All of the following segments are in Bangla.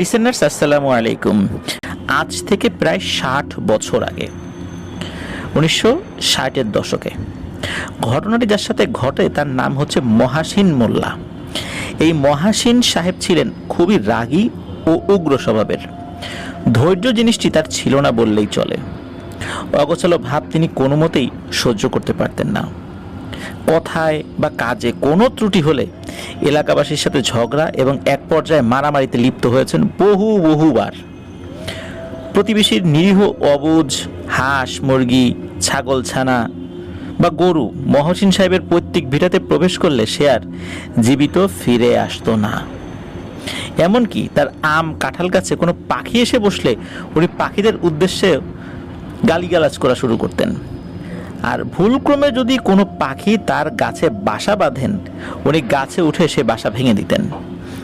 লিসেনার্স আসসালামু আলাইকুম। আজ থেকে প্রায় ষাট বছর আগে, উনিশশো ষাটের দশকে, ঘটনাটি যার সাথে ঘটে তার নাম হচ্ছে মহাসিন মোল্লা। এই মহাসিন সাহেব ছিলেন খুবই রাগী ও উগ্র স্বভাবের। ধৈর্য জিনিসটি তার ছিল না বললেই চলে। অগোছালো ভাব তিনি কোনো মতেই সহ্য করতে পারতেন না। কথায় বা কাজে কোনো ত্রুটি হলে এলাকাবাসীর সাথে ঝগড়া এবং এক পর্যায়ে মারামারিতে লিপ্ত হয়েছেন বহু বহুবার। প্রতিবেশীর নিরীহ অবুজ, হাঁস, মুরগি, ছাগল, ছানা বা গরু মহসিন সাহেবের পৈতৃক ভিটাতে প্রবেশ করলে সে আর জীবিত ফিরে আসতো না। এমনকি তার আম কাঁঠাল গাছে কোনো পাখি এসে বসলে উনি পাখিদের উদ্দেশ্যে গালিগালাজ করা শুরু করতেন। আর ভুলক্রমে যদি কোনো পাখি তার গাছে বাসা বাঁধেন, উনি গাছে উঠে সে বাসা ভেঙে দিতেন।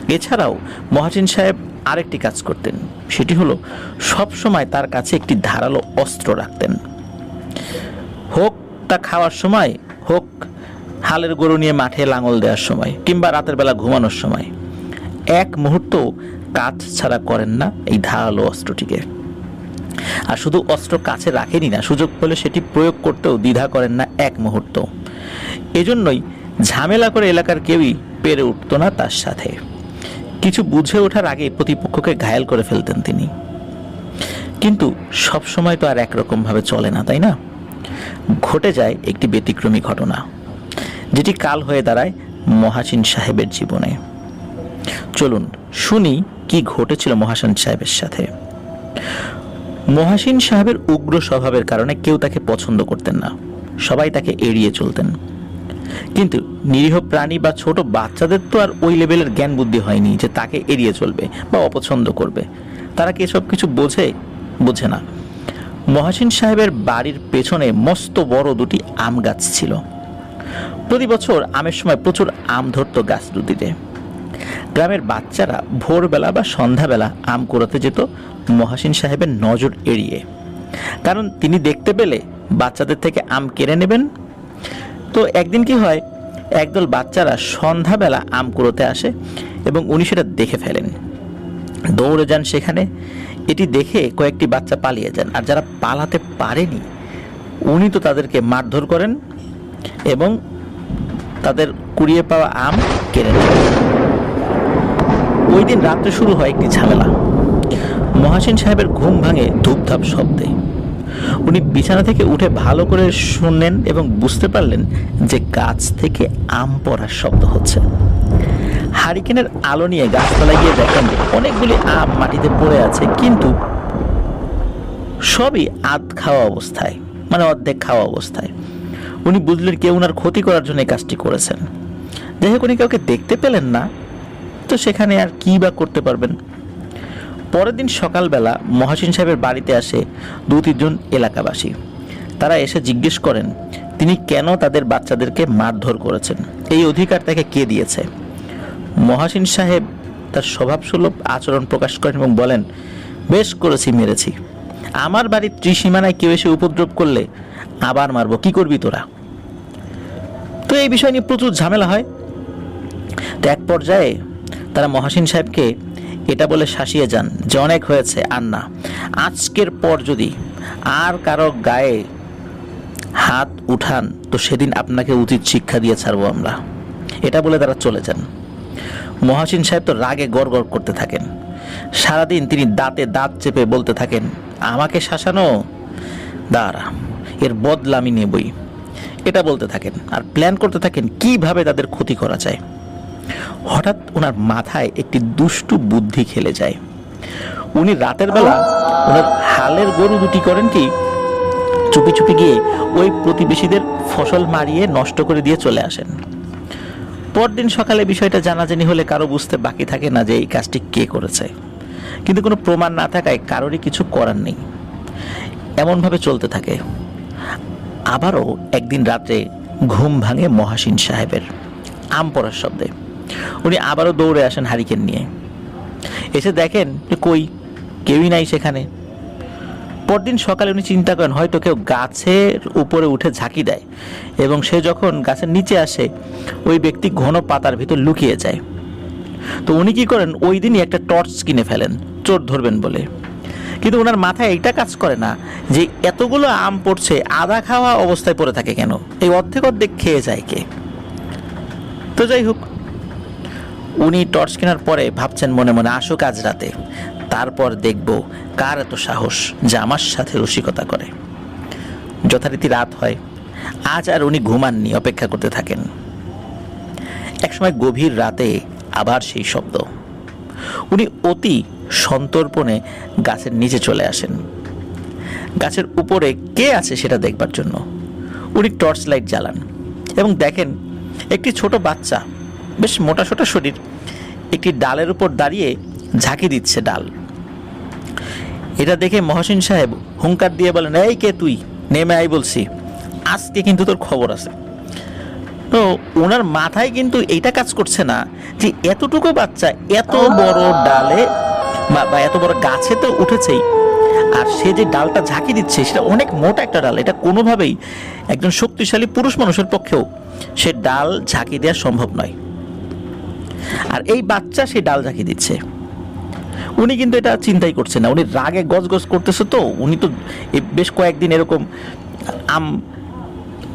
এছাড়াও মহাসিন সাহেব আরেকটি কাজ করতেন। সেটি হলো সব সময় তার কাছে একটি ধারালো অস্ত্র রাখতেন। হোক তা খাওয়ার সময়, হোক হালের গরু নিয়ে মাঠে লাঙল দেওয়ার সময়, কিংবা রাতের বেলা ঘুমানোর সময়। এক মুহূর্ত কাজ ছাড়া করেন না এই ধারালো অস্ত্রটিকে। আর শুধু অস্ত্র কাছে রাখেনি না, সুযোগ পেলে সেটি প্রয়োগ করতেও দ্বিধা করেন না এক মুহূর্ত। এজন্যই ঝামেলা করে এলাকার কেউই পেরে উঠতো না তার সাথে। কিছু বুঝে ওঠার আগে প্রতিপক্ষকে ঘায়াল করে ফেলতেন তিনি। কিন্তু সব সময় তো আর একরকম ভাবে চলে না, তাই না? ঘটে যায় একটি ব্যতিক্রমী ঘটনা, যেটি কাল হয়ে দাঁড়ায় মহাসিন সাহেবের জীবনে। চলুন শুনি কি ঘটেছিল মহাসিন সাহেবের সাথে। মহাসিন সাহেবের উগ্র স্বভাবের কারণে কেউ তাকে পছন্দ করতেন না। সবাই তাকে এড়িয়ে চলতেন। কিন্তু নিরীহ প্রাণী বা ছোট বাচ্চাদের তো আর ওই লেভেলের জ্ঞান বুদ্ধি হয়নি যে তাকে এড়িয়ে চলবে বা অপছন্দ করবে। তারা কি এসব কিছু বোঝে? বোঝে না। মহাসিন সাহেবের বাড়ির পেছনে মস্ত বড় দুটি আম গাছ ছিল। প্রতি বছর আমের সময় প্রচুর আম ধরতো গাছ দুটিতে। গ্রামের বাচ্চারা ভোরবেলা বা সন্ধ্যাবেলা আম কুড়াতে যেত মহাসিন সাহেবের নজর এড়িয়ে। কারণ তিনি দেখতে পেলে বাচ্চাদের থেকে আম কেড়ে নেবেন। তো একদিন কি হয়, একদল বাচ্চারা সন্ধ্যাবেলা আম কুড়োতে আসে এবং উনি সেটা দেখে ফেলেন। দৌড়ে যান সেখানে। এটি দেখে কয়েকটি বাচ্চা পালিয়ে যান আর যারা পালাতে পারেনি, উনি তো তাদেরকে মারধর করেন এবং তাদের কুড়িয়ে পাওয়া আম কেড়ে নেন। ওই দিন রাত্রে শুরু হয় একটি ঝামেলা। মহাসিন সাহেবের ঘুম ভাঙে ধূপধাপ শব্দে। উনি বিছানা থেকে উঠে ভালো করে শুনলেন এবং বুঝতে পারলেন যে গাছ থেকে আম পড়ার শব্দ হচ্ছে। হারিকেনের আলো নিয়ে গাছতলায় গিয়ে দেখেন অনেকগুলি আম মাটিতে পড়ে আছে, কিন্তু সবই আধ খাওয়া অবস্থায় মানে অর্ধেক খাওয়া অবস্থায়। উনি বুঝলেন কেউ ওনার ক্ষতি করার জন্য এই কাজটি করেছেন। যাই হোক, উনি কাউকে দেখতে পেলেন না। তো সেখানে আর কি বা করতে পারবেন? পরের দিন সকালবেলা মহাসিন সাহেবের বাড়িতে আসে দু তিনজন এলাকাবাসী। তারা এসে জিজ্ঞেস করেন, তিনি কেন তাদের বাচ্চাদেরকে মারধর করেছেন? এই অধিকার তাকে কে দিয়েছে? মহাসিন সাহেব তার স্বভাবসুলভ আচরণ প্রকাশ করেন এবং বলেন, বেশ করেছি, মেরেছি। আমার বাড়ির ত্রিসীমানায় কেউ এসে উপদ্রব করলে আবার মারবো। কি করবি তোরা? তো এই বিষয় নিয়ে প্রচুর ঝামেলা হয়। তো এক পর্যায়ে তারা মহাসিন সাহেবকে এটা বলে শাসিয়ে যান, যে অনেক হয়েছে, আর না। আজকের পর যদি আর কারও গায়ে হাত উঠান, তো সেদিন আপনাকে উচিত শিক্ষা দিয়ে ছাড়বো আমরা। এটা বলে তারা চলে যান। মহাসিন সাহেব তো রাগে গড় করতে থাকেন। সারাদিন তিনি দাঁতে দাঁত চেপে বলতে থাকেন, আমাকে শাসানো? দাঁড়া, এর বদলা আমি নেবই। এটা বলতে থাকেন, আর প্ল্যান করতে থাকেন, কীভাবে তাদের ক্ষতি করা যায়। হঠাৎ ওনার মাথায় একটি দুষ্টু বুদ্ধি খেলে যায়। উনি রাতের বেলা ওনার হালের গরু দুটি করেন কি, চুপি চুপি গিয়ে ওই প্রতিবেশীদের ফসল মারিয়ে নষ্ট করে দিয়ে চলে আসেন। পরদিন সকালে বিষয়টা জানাজানি হলে কারও বুঝতে বাকি থাকে না যে এই কাজটি কে করেছে। কিন্তু কোনো প্রমাণ না থাকায় কারোরই কিছু করার নেই। এমনভাবে চলতে থাকে। আবারও একদিন রাত্রে ঘুম ভাঙে মহাসিন সাহেবের। আম পড়ার শব্দে। উনি আবারও দৌড়ে আসেন হারিকেন নিয়ে। এসে দেখেন যে কই? কেউই নাই সেখানে। পরদিন সকালে উনি চিন্তা করেন, হয়তো কেউ গাছের উপরে উঠে ঝাঁকি দেয় এবং সে যখন গাছের নিচে আসে, ওই ব্যক্তি ঘন পাতার ভিতর লুকিয়ে যায়। তো উনি কি করেন? ওই দিনই একটা টর্চ কিনে ফেলেন, চোর ধরবেন বলে। কিন্তু ওনার মাথায় এইটা কাজ করে না যে এতগুলো আম পড়ছে, আদা খাওয়া অবস্থায় পড়ে থাকে কেন? এই অর্ধেক অর্ধেক খেয়ে যায় কে? তো যাই হোক উনি টর্চ কেনার পরে ভাবছেন মনে মনে আসুক আজ রাতে। তারপর দেখব কার এত সাহস যে আমার সাথে রসিকতা করে। যথারীতি রাত হয়। আজ আর উনি ঘুমাননি, অপেক্ষা করতে থাকেন। একসময় গভীর রাতে আবার সেই শব্দ। উনি অতি সন্তর্পণে গাছের নিচে চলে আসেন। গাছের উপরে কে আছে সেটা দেখবার জন্য। উনি টর্চ লাইট জ্বালান এবং দেখেন একটি ছোট বাচ্চা বেশ মোটা সোটা শরীর। একটি ডালের উপর দাঁড়িয়ে ঝাঁকি দিচ্ছে ডাল। এটা দেখে মহসিন সাহেব হুঙ্কার দিয়ে বলেন, এই কে তুই? নেমে আই বলছি। আজকে কিন্তু তোর খবর আছে। তো ওনার মাথায় কিন্তু এইটা কাজ করছে না যে এতটুকু বাচ্চা এত বড় ডালে বা বা এত বড় গাছে তো উঠেছেই। আর সে যে ডালটা ঝাঁকি দিচ্ছে, সেটা অনেক মোটা একটা ডাল। এটা কোনোভাবেই একজন শক্তিশালী পুরুষ মানুষের পক্ষেও সে ডাল ঝাঁকি দেওয়া সম্ভব নয়। আর এই বাচ্চা সেই ডাল ঝাঁকি দিচ্ছে। উনি কিন্তু এটা চিন্তাই করছেন না। উনি রাগে গজগজ করতেছে তো, উনি তো বেশ কয়েকদিন এরকম আম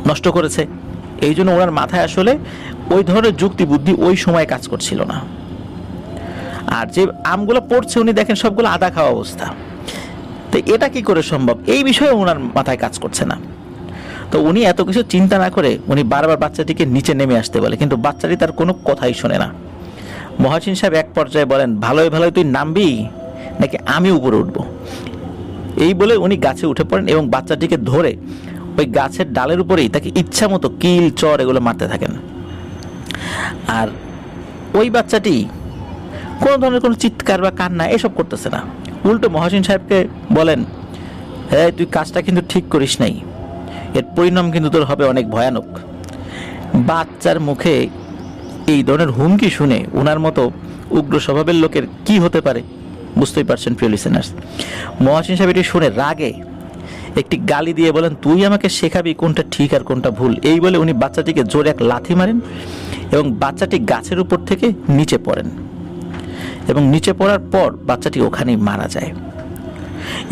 নষ্ট করেছে। এই জন্য ওনার মাথায় আসলে ওই ধরনের যুক্তি বুদ্ধি ওই সময় কাজ করছিল না। আর যে আমগুলো পড়ছে, উনি দেখেন সবগুলো আদা খাওয়া অবস্থা। তো এটা কি করে সম্ভব? এই বিষয়ে ওনার মাথায় কাজ করছে না। তো উনি এত কিছু চিন্তা না করে উনি বারবার বাচ্চাটিকে নিচে নেমে আসতে বলে, কিন্তু বাচ্চাটি তার কোনো কথাই শোনে না। মহাসিন সাহেব এক পর্যায়ে বলেন, ভালোই ভালোই, তুই নামবি? নাকি আমি উপরে উঠব? এই বলে উনি গাছে উঠে পড়েন এবং বাচ্চাটিকে ধরে ওই গাছের ডালের উপরেই তাকে ইচ্ছা মতো কিল, চর এগুলো মারতে থাকেন। আর ওই বাচ্চাটি কোনো ধরনের কোনো চিৎকার বা কান্না এসব করতেছে না। উল্টো মহাসিন সাহেবকে বলেন হ্যাঁ তুই কাজটা কিন্তু ঠিক করিস নাই। এর পরিণাম কিন্তু তোর হবে অনেক ভয়ানক। বাচ্চার মুখে এই ধরনের হুমকি শুনে ওনার মতো উগ্র স্বভাবের লোকের কি হতে পারে বুঝতেই পারছেন প্রিয় লিসেনার্স মহাসিন সাহেব এটি শুনে রাগে একটি গালি দিয়ে বলেন, তুই আমাকে শেখাবি কোনটা ঠিক আর কোনটা ভুল? এই বলে উনি বাচ্চাটিকে জোরে এক লাথি মারেন এবং বাচ্চাটি গাছের উপর থেকে নিচে পড়েন এবং নিচে পড়ার পর বাচ্চাটি ওখানেই মারা যায়।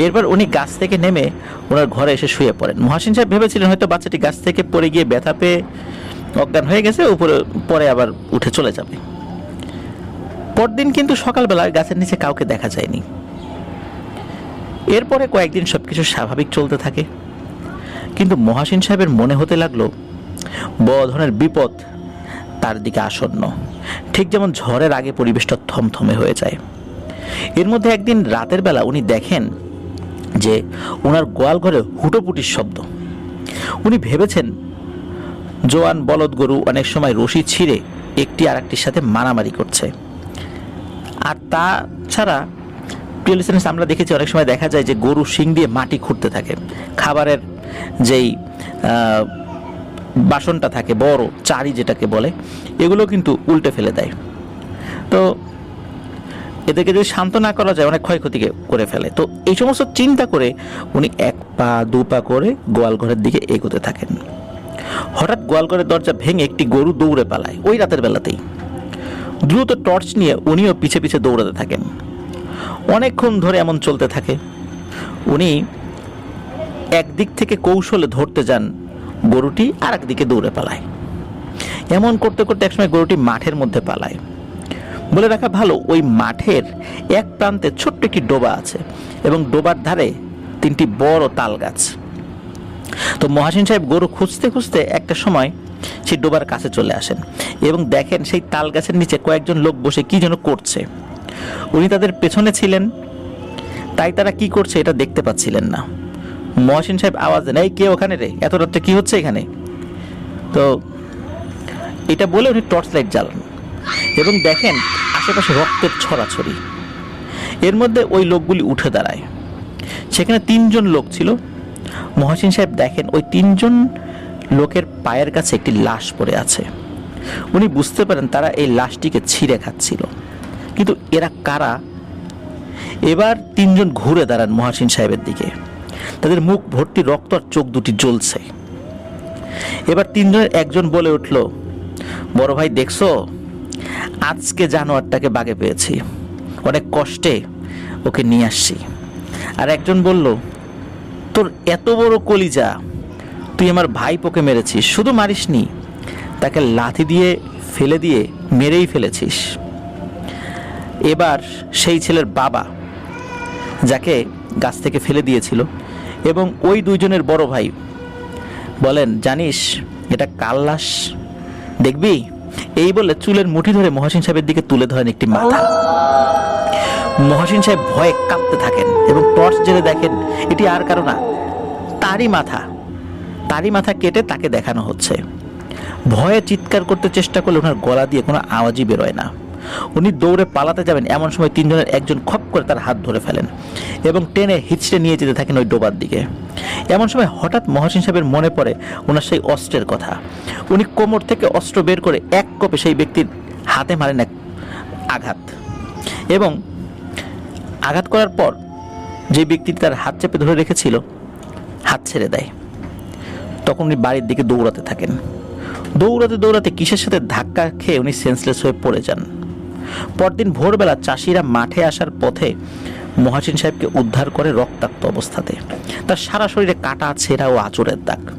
এরপর উনি গাছ থেকে নেমে ওনার ঘরে এসে শুয়ে পড়েন। মহাসিন সাহেব ভেবেছিলেন হয়তো বাচ্চাটি গাছ থেকে পড়ে গিয়ে ব্যথা পেয়ে অজ্ঞান হয়ে গেছে, উপরে, পরে আবার উঠে চলে যাবে। পরদিন কিন্তু সকালবেলা গাছের নিচে কাউকে দেখা যায়নি। এরপরে কয়েকদিন সবকিছু স্বাভাবিক চলতে থাকে। কিন্তু মহাসিন সাহেবের মনে হতে লাগল, বড় ধরনের বিপদ তার দিকে আসন্ন। ঠিক যেমন ঝড়ের আগে পরিবেশটা থমথমে হয়ে যায়। এর মধ্যে একদিন রাতের বেলা উনি দেখেন যে ওনার গোয়াল ঘরে হুটোপুটির শব্দ। উনি ভেবেছেন জোয়ান বলদ গরু অনেক সময় রশি ছিঁড়ে একটি আর একটির সাথে মারামারি করছে। আর তাছাড়া প্রিয় listeners, আমরা দেখেছি অনেক সময় দেখা যায় যে গরু শিং দিয়ে মাটি খুঁড়তে থাকে। খাবারের যেই বাসনটা থাকে বড় চারি যেটাকে বলে এগুলো কিন্তু উল্টে ফেলে দেয়। তো এদেরকে যদি শান্ত না করা যায় অনেক ক্ষয়ক্ষতি করে ফেলে। তো এই সমস্ত চিন্তা করে উনি এক পা দু পা করে গোয়াল ঘরের দিকে এগোতে থাকেন। হঠাৎ গোয়ালঘরের দরজা ভেঙে একটি গরু দৌড়ে পালায় ওই রাতের বেলাতেই। দ্রুত টর্চ নিয়ে উনিও পিছে পিছে দৌড়াতে থাকেন। অনেকক্ষণ ধরে এমন চলতে থাকে। উনি একদিক থেকে কৌশলে ধরতে যান গরুটি আর একদিকে দৌড়ে পালায়। এমন করতে করতে একসময় গরুটি মাঠের মধ্যে পালায়। বলে রাখা ভালো, ওই মাঠের এক প্রান্তে ছোট্ট একটি ডোবা আছে এবং ডোবার ধারে তিনটি বড় তাল গাছ। তো মহাসিন সাহেব গরু খুঁজতে খুঁজতে একটা সময় সেই ডোবার কাছে চলে আসেন এবং দেখেন সেই তাল গাছের নিচে কয়েকজন লোক বসে কি যেন করছে। উনি তাদের পেছনে ছিলেন, তাই তারা কি করছে এটা দেখতে পাচ্ছিলেন না। মহাসিন সাহেব আওয়াজ দেন, এই কে ওখানে রে? এত রাত্রে কি হচ্ছে এখানে? তো এটা বলে উনি টর্চ লাইট জ্বালান এবং দেখেন আশেপাশে রক্তের ছড়াছড়ি। এর মধ্যে ওই লোকগুলি উঠে দাঁড়ায়। সেখানে তিনজন লোক ছিল মহাসিন সাহেব দেখেন, ওই তিনজন লোকের পায়ের কাছে একটি লাশ পড়ে আছে। উনি বুঝতে পারেন তারা এই লাশটিকে ছিঁড়ে খাচ্ছিল। কিন্তু এরা কারা? এবার তিনজন ঘুরে দাঁড়ান মহাসিন সাহেবের দিকে। তাদের মুখ ভর্তি রক্ত আর চোখ দুটি জ্বলছে। এবার তিনজনের একজন বলে উঠল, বড় ভাই, দেখছ? আজকে জানোয়ারটাকে বাগে পেয়েছি। অনেক কষ্টে ওকে নিয়ে আসছি। আর একজন বলল তোর এত বড় কলিজা, তুই আমার ভাইপোকে মেরেছিস, শুধু মারিসনি, তাকে লাথি দিয়ে ফেলে দিয়ে মেরেই ফেলেছিস। এবার সেই ছেলের বাবা, যাকে গাছ থেকে ফেলে দিয়েছিল, এবং ওই দুইজনের বড় ভাই বলেন, জানিস, এটা কাল্লাস দেখবি? এই বলে চুলের মুঠি ধরে মহাসিন সাহেবের দিকে তুলে ধরেন একটি মাথা। মহাসিন সাহেব ভয়ে কাঁপতে থাকেন এবং টর্চ জেলে দেখেন এটি আর কারও না, তারই মাথা। তারই মাথা কেটে তাকে দেখানো হচ্ছে। ভয়ে চিৎকার করতে চেষ্টা করলে ওনার গলা দিয়ে কোনো আওয়াজই বেরোয় না। উনি দৌড়ে পালাতে যাবেন এমন সময় তিনজনের একজন খপ করে তার হাত ধরে ফেলেন এবং টেনে হিচড়ে নিয়ে যেতে থাকেন ওই ডোবার দিকে। এমন সময় হঠাৎ মহসিন সাহেবের মনে পড়ে ওনার সেই অস্ত্রের কথা। উনি কোমর থেকে অস্ত্র বের করে এক কোপে সেই ব্যক্তির হাতে মারেন এক আঘাত। এবং আঘাত করার পর যে ব্যক্তি তার হাত চেপে ধরে রেখেছিল, হাত ছেড়ে দেয়। তখন উনি বাড়ির দিকে দৌড়াতে থাকেন। দৌড়াতে দৌড়াতে কিসের সাথে ধাক্কা খেয়ে উনি সেন্সলেস হয়ে পড়ে যান। পরদিন ভোরবেলা চাষিরা মাঠে আসার পথে মহাসিন সাহেবকে উদ্ধার করে রক্তাক্ত অবস্থাতে। তার সারা শরীরে কাটা, ছেঁড়া ও আচরের দাগ।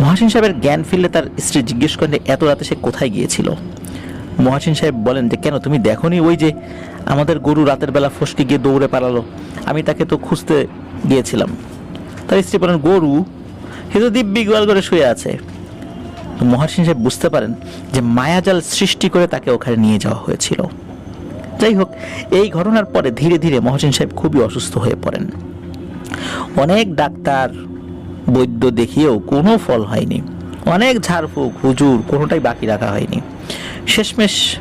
মহাসিন সাহেবের জ্ঞান ফিরলে তার স্ত্রী জিজ্ঞেস করেন, এত রাতে সে কোথায় গিয়েছিল? মহাসিন সাহেব বলেন যে, কেন তুমি দেখোনি ওই যে আমাদের গরু রাতের বেলা ফসকে গিয়ে দৌড়ে পালালো? আমি তাকে তো খুঁজতে গিয়েছিলাম। তার স্ত্রী বলেন, গরু? সে তো দিব্যি গোয়াল করে শুয়ে আছে। মহাসিন সাহেব বুঝতে পারেন যে, মায়াজাল সৃষ্টি করে তাকে ওখানে নিয়ে যাওয়া হয়েছিল। যাই হোক, এই ঘটনার পরে ধীরে ধীরে মহসিন সাহেব খুবই অসুস্থ হয়ে পড়েন। অনেক ডাক্তার বৈদ্য দেখিয়েও কোনো ফল হয়নি। অনেক ঝাড়ফুঁক, হুজুর কোনোটাই বাকি রাখা হয়নি। শেষমেশ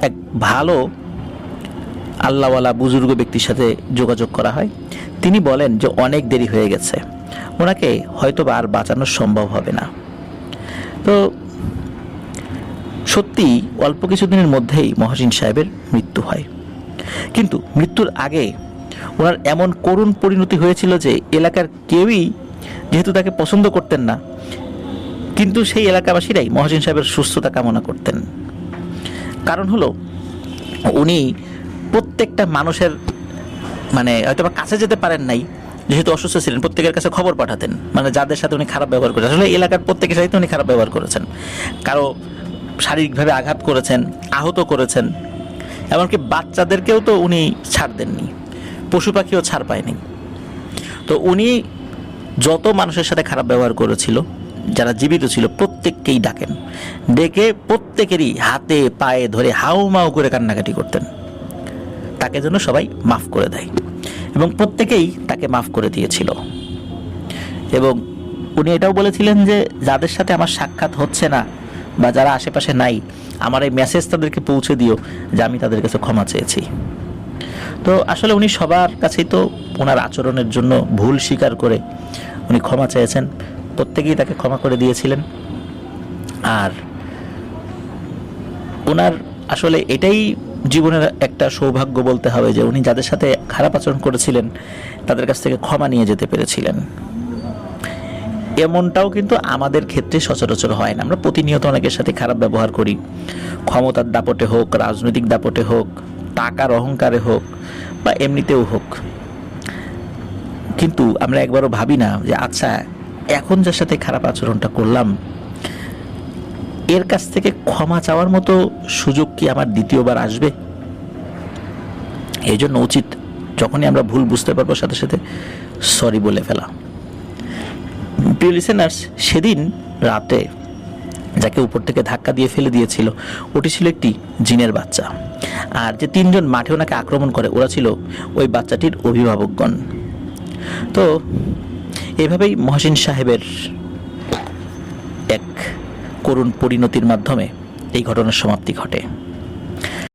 এক ভালো আল্লাহওয়ালা বুজুর্গ ব্যক্তির সাথে যোগাযোগ করা হয়। তিনি বলেন যে অনেক দেরি হয়ে গেছে। ওনাকে হয়তো আর বাঁচানো সম্ভব হবে না। তো সত্যি অল্প কিছুদিনের মধ্যেই মহাসিন সাহেবের মৃত্যু হয়। কিন্তু মৃত্যুর আগে ওনার এমন করুণ পরিণতি হয়েছিল যে এলাকার কেউই যেহেতু তাকে পছন্দ করতেন না কিন্তু সেই এলাকাবাসীরাই মহাসিন সাহেবের সুস্থতা কামনা করতেন। কারণ হলো, উনি প্রত্যেকটা মানুষের মানে হয়তো বা কাছে যেতে পারেন নাই, যেহেতু অসুস্থ ছিলেন, প্রত্যেকের কাছে খবর পাঠাতেন। মানে যাদের সাথে উনি খারাপ ব্যবহার করেছেন। আসলে এলাকার প্রত্যেকের সাথে উনি খারাপ ব্যবহার করেছেন। কারও শারীরিকভাবে আঘাত করেছেন, আহত করেছেন। এমনকি বাচ্চাদেরকেও তো উনি ছাড় দেননি। পশু পাখিও ছাড় পায়নি। তো উনি যত মানুষের সাথে খারাপ ব্যবহার করেছিল যারা জীবিত ছিল, প্রত্যেককেই ডাকেন। ডেকে প্রত্যেকেরই হাতে, পায়ে ধরে হাউ মাউ করে কান্নাকাটি করতেন। তাকে যেন সবাই মাফ করে দেয়। এবং প্রত্যেকেই তাকে মাফ করে দিয়েছিল। এবং উনি এটাও বলেছিলেন যে, যাদের সাথে আমার সাক্ষাৎ হচ্ছে না বা যারা আশেপাশে নাই, আমার এই মেসেজ তাদেরকে পৌঁছে দিও যে আমি তাদের কাছে ক্ষমা চেয়েছি। তো আসলে উনি সবার কাছেই তো ওনার আচরণের জন্য ভুল স্বীকার করে উনি ক্ষমা চেয়েছেন। প্রত্যেকেই তাকে ক্ষমা করে দিয়েছিলেন। আর ওনার আসলে এটাই জীবনের একটা সৌভাগ্য বলতে হবে যে উনি যাদের সাথে খারাপ আচরণ করেছিলেন, তাদের কাছ থেকে ক্ষমা নিয়ে যেতে পেরেছিলেন। এমনটাও কিন্তু আমাদের ক্ষেত্রে সচরাচর হয় না। আমরা প্রতিনিয়ত অনেকের সাথে খারাপ ব্যবহার করি। ক্ষমতার দাপটে হোক, রাজনৈতিক দাপটে হোক, টাকার অহংকারে হোক, বা এমনিতেও হোক। কিন্তু আমরা একবারও ভাবি না যে আচ্ছা এখন যার সাথে খারাপ আচরণটা করলাম, এর কাছ থেকে ক্ষমা চাওয়ার মতো সুযোগ কি আমার দ্বিতীয়বার আসবে? এই জন্য উচিত যখনই আমরা ভুল বুঝতে পারব সাথে সাথে সরি বলে ফেলা। প্রিয় লিসেনার্স সেদিন রাতে যাকে উপর থেকে ধাক্কা দিয়ে ফেলে দিয়েছিল, ওটি ছিল একটি জিনের বাচ্চা। আর যে তিনজন মাঠে ওনাকে আক্রমণ করে, ওরা ছিল ওই বাচ্চাটির অভিভাবকগণ। তো এভাবেই মহসিন সাহেবের এক করুণ পরিণতির মাধ্যমে এই ঘটনার সমাপ্তি ঘটে।